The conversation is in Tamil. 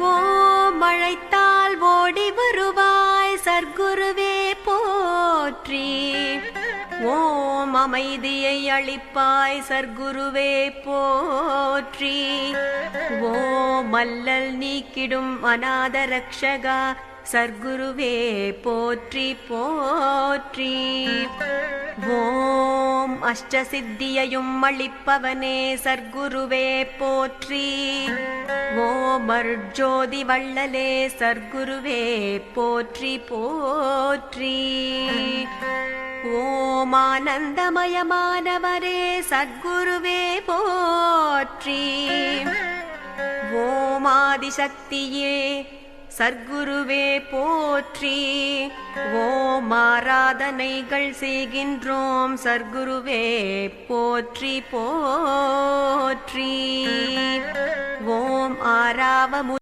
ஓம் மழைத்தால் ஓடி வருவாய் சர்க்குருவே போற்றி. ஓம் அமைதியை அளிப்பாய் சர்க்குருவே போற்றி. ஓம் அல்லல் நீக்கிடும் அநாத ரக்ஷகா சர்க்குருவே போற்றி போற்றி. அஷ்டசித்தியையும் அளிப்பவனே சர்க்குருவே போற்றி. ஓம் அருட்ஜோதி வள்ளலே சர்க்குருவே போற்றி போற்றி. ஓம் ஆனந்தமயமானவரே சத்குருவே போற்றி. ஓம் ஆதிசக்தியே சர்க்குருவே போற்றி. ஓ ஆராதனைகள் செய்கின்றோம். சர்க்குருவே போற்றி போற்றி. ஓம் ஆராவமு